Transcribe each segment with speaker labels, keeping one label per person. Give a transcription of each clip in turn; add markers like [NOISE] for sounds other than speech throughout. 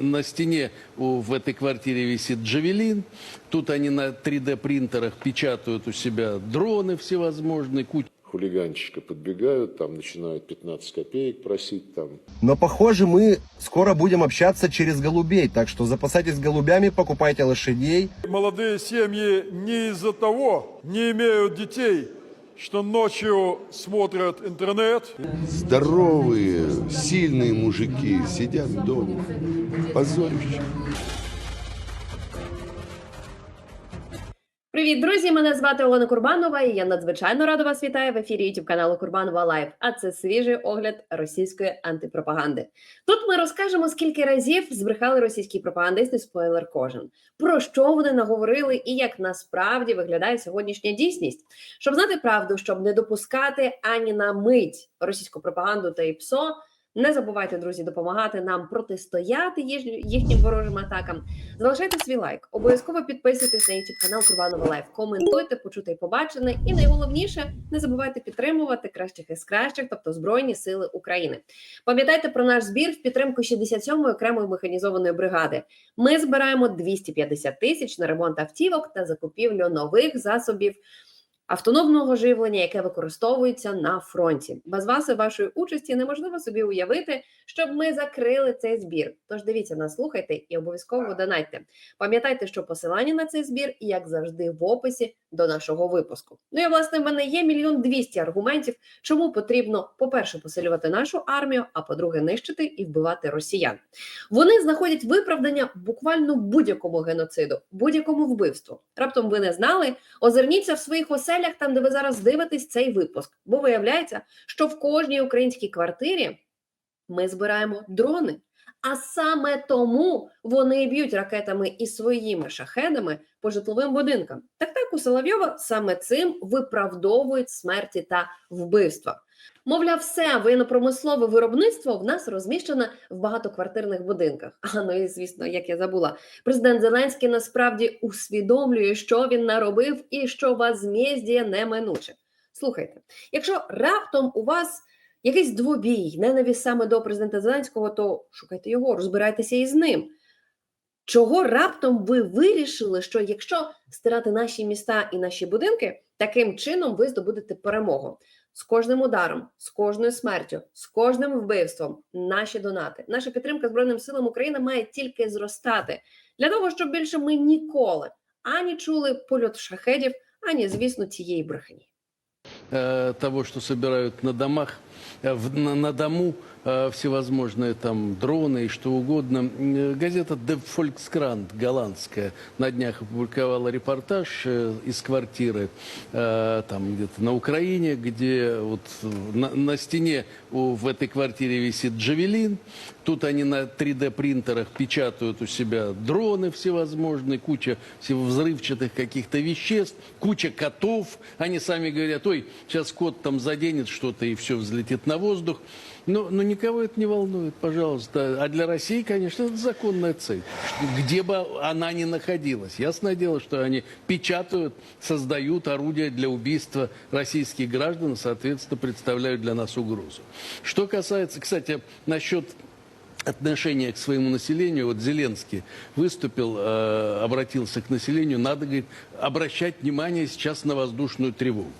Speaker 1: На стене в этой квартире висит джавелин. Тут они на 3D принтерах печатают у себя дроны всевозможные, куча
Speaker 2: хулиганчика подбегают, там начинают 15 копеек просить, там
Speaker 3: Но похоже, мы скоро будем общаться через голубей, так что запасайтесь голубями, покупайте лошадей.
Speaker 4: Молодые семьи не из-за того не имеют детей, что ночью смотрят интернет,
Speaker 5: Здоровые, сильные мужики сидят дома. Позорище.
Speaker 6: Привіт, друзі! Мене звати Олена Курбанова, і я надзвичайно рада вас вітаю в ефірі youtube каналу Курбанова Лайв. А це свіжий огляд російської антипропаганди. Тут ми розкажемо, скільки разів збрехали російські пропагандисти. Спойлер кожен про що вони наговорили і як насправді виглядає сьогоднішня дійсність. Щоб знати правду, щоб не допускати ані на мить російську пропаганду та і ПСО. Не забувайте, друзі, допомагати нам протистояти їх- їхнім ворожим атакам. Залишайте свій лайк, обов'язково підписуйтесь на YouTube канал Курбанова Лайф, коментуйте, почуте і побачене. І найголовніше, не забувайте підтримувати кращих із кращих, тобто Збройні Сили України. Пам'ятайте про наш збір в підтримку 67-ї окремої механізованої бригади. Ми збираємо 250 тисяч на ремонт автівок та закупівлю нових засобів. Автономного живлення, яке використовується на фронті, без вас і вашої участі неможливо собі уявити, щоб ми закрили цей збір. Тож дивіться нас, слухайте і обов'язково донайте. Пам'ятайте, що посилання на цей збір, як завжди, в описі до нашого випуску. Ну і власне в мене є мільйон двісті аргументів, чому потрібно, по-перше, посилювати нашу армію, а по-друге, нищити і вбивати росіян. Вони знаходять виправдання буквально будь-якому геноциду, будь-якому вбивству. Раптом ви не знали, озирніться в своїх оселях, там де ви зараз дивитесь цей випуск, бо виявляється, що в кожній українській квартирі ми збираємо дрони. А саме тому вони б'ють ракетами і своїми шахедами по житловим будинкам. Так так у Соловйова саме цим виправдовують смерті та вбивства. Мовляв, все воєнно-промислове виробництво в нас розміщене в багатоквартирних будинках. А ну і звісно, як я забула, президент Зеленський насправді усвідомлює, що він наробив і що возмездія неминуче. Слухайте, якщо раптом у вас якийсь двобій, ненависть саме до президента Зеленського, то шукайте його, розбирайтеся із ним. Чого раптом ви вирішили, що якщо стирати наші міста і наші будинки, таким чином ви здобудете перемогу? З кожним ударом, з кожною смертю, з кожним вбивством, наші донати, наша підтримка Збройним силам України має тільки зростати для того, щоб більше ми ніколи ані чули польот шахедів, ані, звісно, цієї брехні.
Speaker 1: э, того, что собирают на домах, э, в- на, на дому э, Всевозможные там дроны и что угодно. Э, Газета «De Volkskrant» голландская на днях опубликовала репортаж э, из квартиры э, там где-то на Украине, где вот э, на, на стене в этой квартире висит джавелин. Тут они на 3D принтерах печатают у себя дроны всевозможные, куча взрывчатых каких-то веществ, куча котов. Они сами говорят, ой, сейчас кот там заденет что-то и все взлетит на воздух. Но, но никого это не волнует, пожалуйста. А для России, конечно, это законная цель. Где бы она ни находилась. Ясное дело, что они печатают, создают орудия для убийства российских граждан, и, соответственно, представляют для нас угрозу. Что касается, кстати, насчет отношение к своему населению. Вот Зеленский выступил, э, обратился к населению. Надо, говорит, обращать внимание сейчас на воздушную тревогу.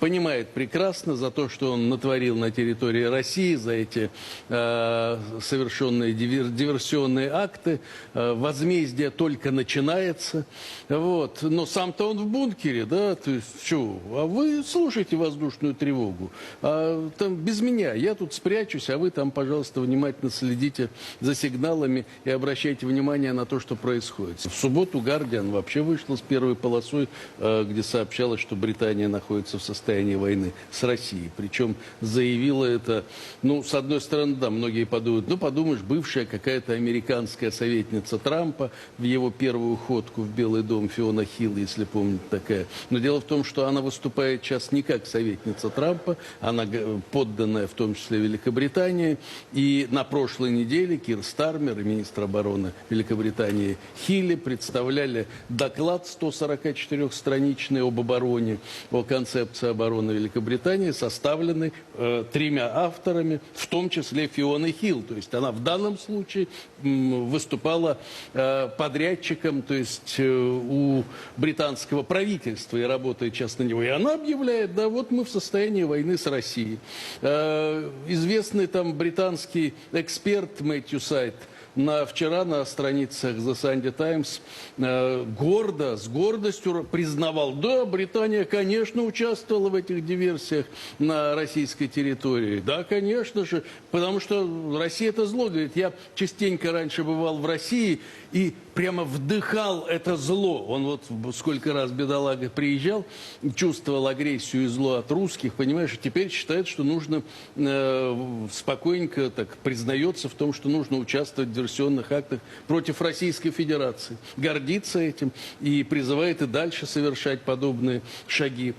Speaker 1: Понимает прекрасно за то, что он натворил на территории России, за эти э, совершенные дивер- диверсионные акты. Э, возмездие только начинается. Вот. Но сам-то он в бункере, да, то есть, что? А вы слушайте воздушную тревогу. А, там без меня. Я тут спрячусь, а вы там, пожалуйста, внимательно следите за сигналами и обращайте внимание на то, что происходит. В субботу Гардиан вообще вышла с первой полосой, э, где сообщалось, что Британия находится в состоянии войны с Россией. Причем заявила это, ну, с одной стороны, да, многие подумают, ну, подумаешь, бывшая какая-то американская советница Трампа в его первую ходку в Белый дом Фиона Хилл, если помните такая. Но дело в том, что она выступает сейчас не как советница Трампа, она подданная в том числе Великобритании. И на прошлой неделе неделе Кир Стармер и министр обороны Великобритании Хилли представляли доклад 144-страничный об обороне, о концепции обороны Великобритании, составленный э, тремя авторами, в том числе Фионой Хилл. То есть она в данном случае м, выступала э, подрядчиком, то есть э, у британского правительства и работает сейчас на него. И она объявляет, да, вот мы в состоянии войны с Россией. Э, известный там британский эксперт Мэтью Сайт на, вчера на страницах The Sunday Times э, гордо, с гордостью признавал, да, Британия, конечно, участвовала в этих диверсиях на российской территории. Да, конечно же, потому что Россия это зло. Говорит, я частенько раньше бывал в России и прямо вдыхал это зло. Он вот сколько раз, бедолага, приезжал, чувствовал агрессию и зло от русских, понимаешь, и теперь считает, что нужно э, спокойненько так признается в том, что нужно участвовать в диверсионных актах против Российской Федерации. Гордится этим и призывает и дальше совершать подобные шаги.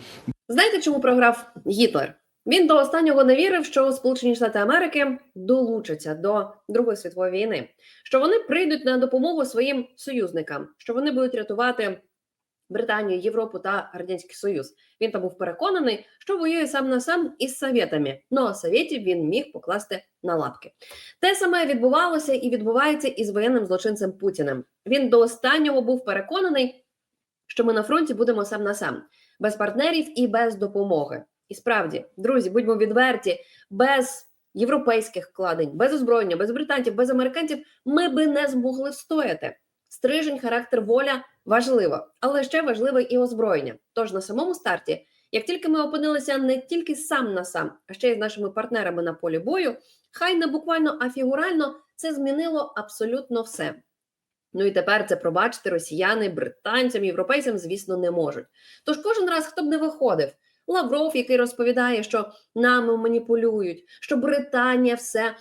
Speaker 6: Знаєте, чому програв Гітлер? Він до останнього не вірив, що Сполучені Штати Америки долучаться до Другої світової війни, що вони прийдуть на допомогу своїм союзникам, що вони будуть рятувати Британію, Європу та Радянський Союз. Він там був переконаний, що воює сам на сам із совєтами. Ну а совєтів він міг покласти на лапки. Те саме відбувалося і відбувається із воєнним злочинцем Путіним. Він до останнього був переконаний, що ми на фронті будемо сам на сам, без партнерів і без допомоги. І справді, друзі, будьмо відверті, без європейських вкладень, без озброєння, без британців, без американців ми би не змогли встояти. Стрижень, характер, воля важливо, але ще важливе і озброєння. Тож на самому старті, як тільки ми опинилися не тільки сам на сам, а ще й з нашими партнерами на полі бою, хай не буквально, а фігурально це змінило абсолютно все. Ну і тепер це пробачити росіяни, британцям, європейцям, звісно, не можуть. Тож кожен раз, хто б не виходив, Лавров, який розповідає, що нами маніпулюють, що Британія все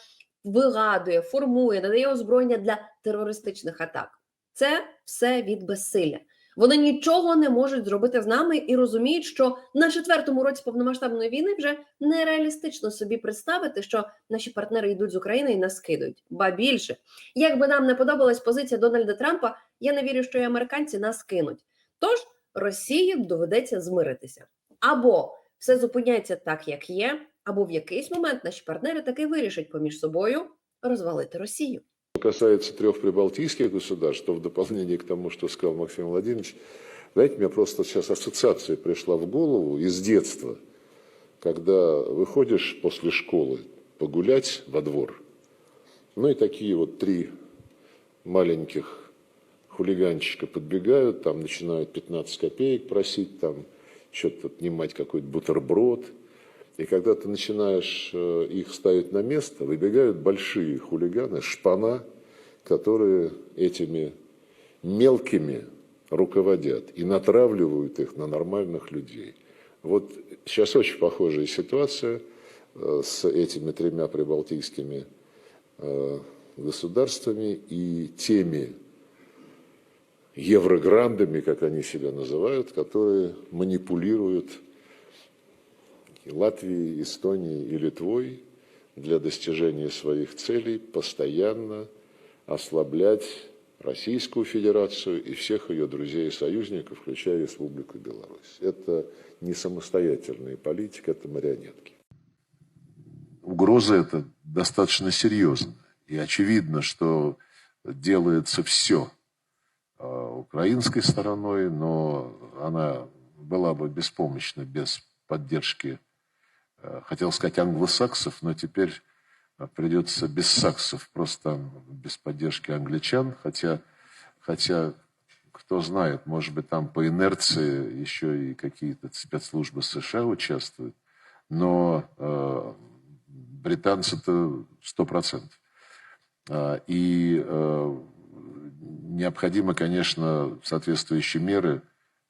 Speaker 6: вигадує, формує, надає озброєння для терористичних атак. Це все від безсилля. Вони нічого не можуть зробити з нами і розуміють, що на четвертому році повномасштабної війни вже нереалістично собі представити, що наші партнери йдуть з України і нас скидують. Ба більше, як би нам не подобалась позиція Дональда Трампа, я не вірю, що і американці нас кинуть. Тож Росії доведеться змиритися. Або все зупиняється так, як є, або в якийсь момент наші партнери таки вирішать поміж собою розвалити Росію.
Speaker 2: Что касается трех государств, то в дополнение к тому, что сказал Максим Владимирович, знаете, мне просто сейчас ассоциация пришла в голову из детства, когда выходишь после школы погулять во двор, ну и такие вот три маленьких хулиганчика подбегают, там начинают 15 копеек просить, там что-то отнимать какой-то бутерброд. И когда ты начинаешь э, их ставить на место, выбегают большие хулиганы, шпана, которые этими мелкими руководят и натравливают их на нормальных людей. Вот сейчас очень похожая ситуация э, с этими тремя прибалтийскими э, государствами и теми еврограндами, как они себя называют, которые манипулируют и Латвией, Эстонией и Литвой для достижения своих целей постоянно ослаблять Российскую Федерацию и всех ее друзей и союзников, включая Республику Беларусь. Это не самостоятельная политика, это марионетки.
Speaker 5: Угроза эта достаточно серьезная. И очевидно, что делается все украинской стороной, но она была бы беспомощна без поддержки, э, хотел сказать, англосаксов, но теперь э, придется без саксов, просто без поддержки англичан, хотя, хотя кто знает, может быть, там по инерции еще и какие-то спецслужбы США участвуют, но э, британцы-то сто процентов. А, и э, необходимо, конечно, соответствующие меры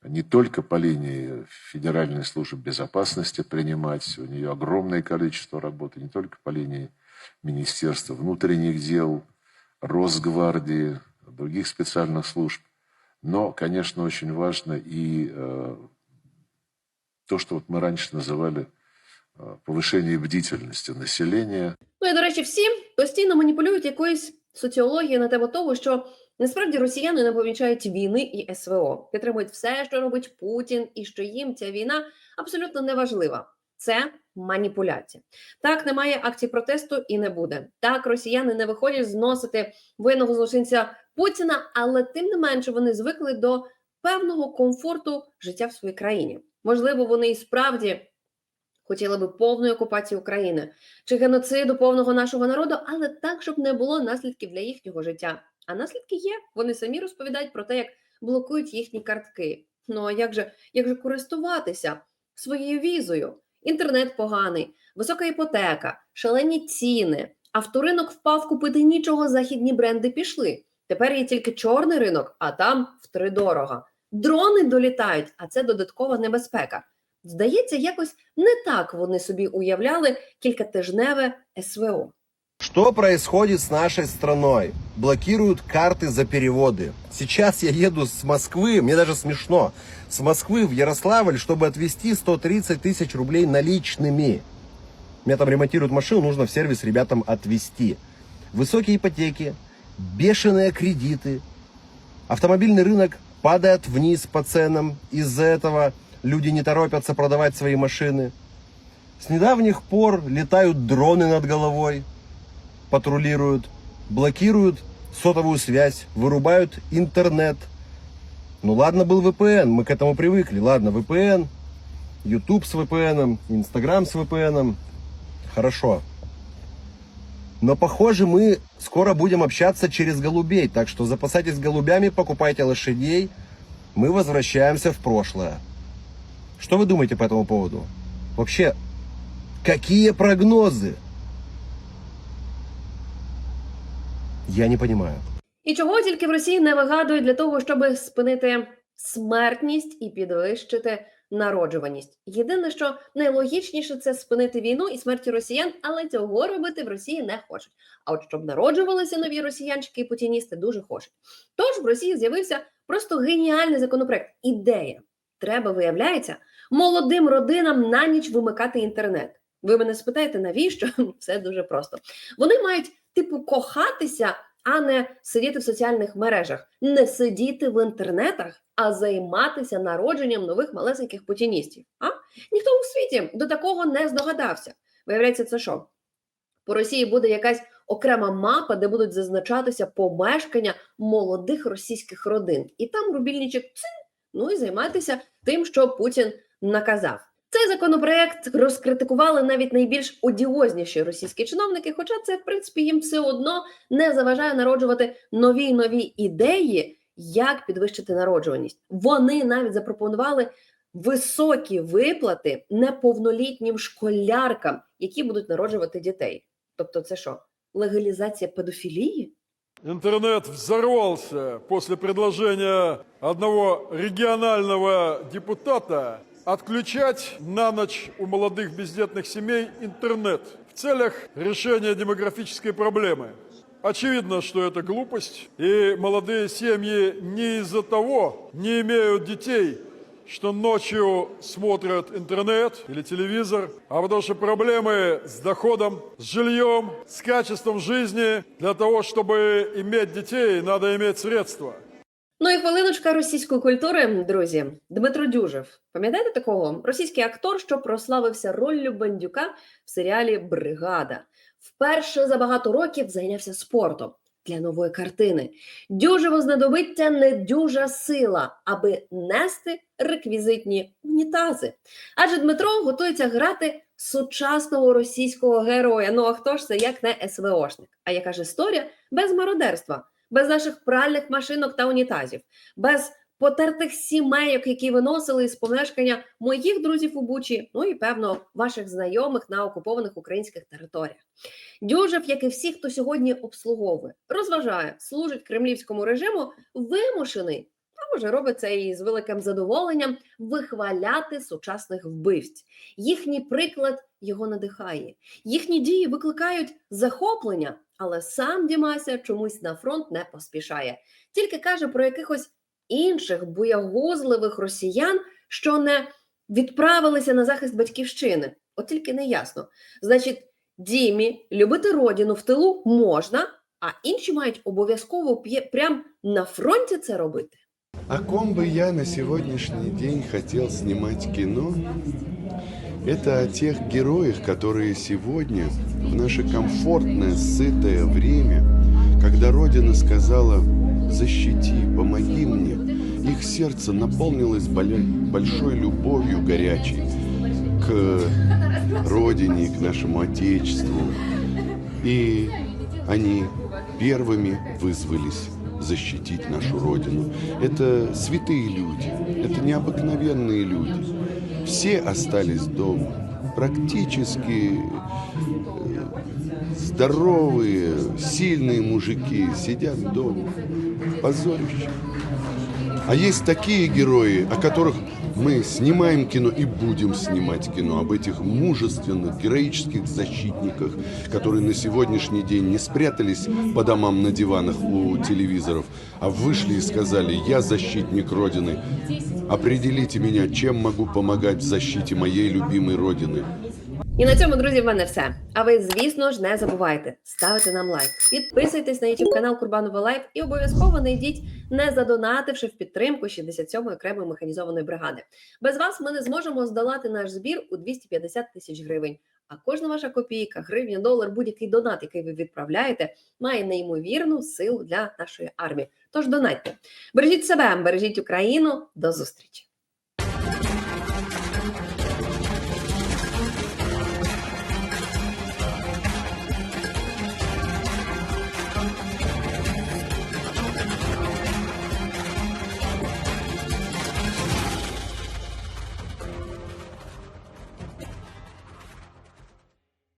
Speaker 5: не только по линии Федеральной службы безопасности принимать, у нее огромное количество работы, не только по линии Министерства внутренних дел, Росгвардии, других специальных служб, но, конечно, очень важно и э, то, что вот мы раньше называли э, повышение бдительности населения.
Speaker 6: Ну і до речі, всі постійно маніпулюють якоюсь соціологією на тему того, що насправді росіяни не помічають війни і СВО, підтримують все, що робить Путін, і що їм ця війна абсолютно не важлива. Це маніпуляція. Так, немає акцій протесту і не буде. Так, росіяни не виходять зносити воєнного злочинця Путіна, але тим не менше вони звикли до певного комфорту життя в своїй країні. Можливо, вони і справді хотіли би повної окупації України чи геноциду повного нашого народу, але так, щоб не було наслідків для їхнього життя. А наслідки є. Вони самі розповідають про те, як блокують їхні картки. Ну а як же, як же користуватися своєю візою? Інтернет поганий, висока іпотека, шалені ціни. Авторинок впав купити нічого, західні бренди пішли. Тепер є тільки чорний ринок, а там втридорога. Дрони долітають, а це додаткова небезпека. Здається, якось не так вони собі уявляли кількатижневе СВО.
Speaker 3: Что происходит с нашей страной? Блокируют карты за переводы. Сейчас я еду с Москвы, мне даже смешно, с Москвы в Ярославль, чтобы отвезти 130 тысяч рублей наличными. Меня там ремонтируют машину, нужно в сервис ребятам отвезти. Высокие ипотеки, бешеные кредиты. Автомобильный рынок падает вниз по ценам. Из-за этого люди не торопятся продавать свои машины. С недавних пор летают дроны над головой, патрулируют, блокируют сотовую связь, вырубают интернет. Ну ладно был VPN, мы к этому привыкли. Ладно, VPN, YouTube с VPN, Instagram с VPN. Хорошо. Но похоже, мы скоро будем общаться через голубей. Так что запасайтесь голубями, покупайте лошадей. Мы возвращаемся в прошлое. Что вы думаете по этому поводу? Вообще, какие прогнозы? Я не понимаю.
Speaker 6: І чого тільки в Росії не вигадують для того, щоб спинити смертність і підвищити народжуваність. Єдине, що найлогічніше це спинити війну і смерті росіян, але цього робити в Росії не хочуть. А от щоб народжувалися нові росіянчики і путіністи, дуже хочуть. Тож в Росії з'явився просто геніальний законопроект. Ідея. Треба, виявляється, молодим родинам на ніч вимикати інтернет. Ви мене спитаєте, навіщо? [LAUGHS] Все дуже просто. Вони мають, типу, кохатися, а не сидіти в соціальних мережах, не сидіти в інтернетах, а займатися народженням нових малесеньких путіністів. А ніхто у світі до такого не здогадався. Виявляється, це що? По Росії буде якась окрема мапа, де будуть зазначатися помешкання молодих російських родин, і там рубільничок цин, ну і займатися тим, що Путін наказав. Цей законопроект розкритикували навіть найбільш одіозніші російські чиновники, хоча це, в принципі, їм все одно не заважає народжувати нові нові ідеї, як підвищити народжуваність. Вони навіть запропонували високі виплати неповнолітнім школяркам, які будуть народжувати дітей. Тобто, це що? Легалізація педофілії?
Speaker 4: Интернет взорвался после предложения одного регионального депутата отключать на ночь у молодых бездетных семей интернет в целях решения демографической проблемы. Очевидно, что это глупость, и молодые семьи не из-за того не имеют детей, что ночью смотрят интернет или телевизор, а потому что проблемы с доходом, с жильем, с качеством жизни. Для того, чтобы иметь детей, надо иметь средства.
Speaker 6: Ну і хвилиночка російської культури, друзі. Дмитро Дюжев. Пам'ятаєте такого? Російський актор, що прославився роллю бандюка в серіалі Бригада. Вперше за багато років зайнявся спортом для нової картини. Дюжево знадобиться недюжа сила, аби нести реквізитні унітази. Адже Дмитро готується грати сучасного російського героя. Ну а хто ж це як не СВОшник? А яка ж історія без мародерства? Без наших пральних машинок та унітазів, без потертих сімейок, які виносили із помешкання моїх друзів у Бучі, ну і певно ваших знайомих на окупованих українських територіях. Дюжев, як і всі, хто сьогодні обслуговує, розважає, служить кремлівському режиму, вимушений. А може робить це і з великим задоволенням вихваляти сучасних вбивць. Їхній приклад його надихає. Їхні дії викликають захоплення, але сам Дімася чомусь на фронт не поспішає. Тільки каже про якихось інших боягузливих росіян, що не відправилися на захист батьківщини. От тільки не ясно. Значить, Дімі любити родину в тилу можна, а інші мають обов'язково п'є- прям на фронті це робити.
Speaker 7: О ком бы я на сегодняшний день хотел снимать кино, это о тех героях, которые сегодня, в наше комфортное, сытое время, когда Родина сказала «защити, помоги мне», их сердце наполнилось большой любовью горячей к Родине, к нашему Отечеству. И они первыми вызвались защитить нашу Родину. Это святые люди, это необыкновенные люди. Все остались дома, практически э, здоровые, сильные мужики сидят дома. Позорище. А есть такие герои, о которых мы снимаем кино и будем снимать кино, об этих мужественных, героических защитниках, которые на сегодняшний день не спрятались по домам на диванах у телевизоров, а вышли и сказали, я защитник Родины, определите меня, чем могу помогать в защите моей любимой Родины.
Speaker 6: І на цьому, друзі, в мене все. А ви, звісно ж, не забувайте ставити нам лайк, підписуйтесь на YouTube канал Курбанова Лайф і обов'язково не йдіть, не задонативши в підтримку 67-ї окремої механізованої бригади. Без вас ми не зможемо здолати наш збір у 250 тисяч гривень. А кожна ваша копійка, гривня, долар, будь-який донат, який ви відправляєте, має неймовірну силу для нашої армії. Тож донайте. Бережіть себе, бережіть Україну. До зустрічі!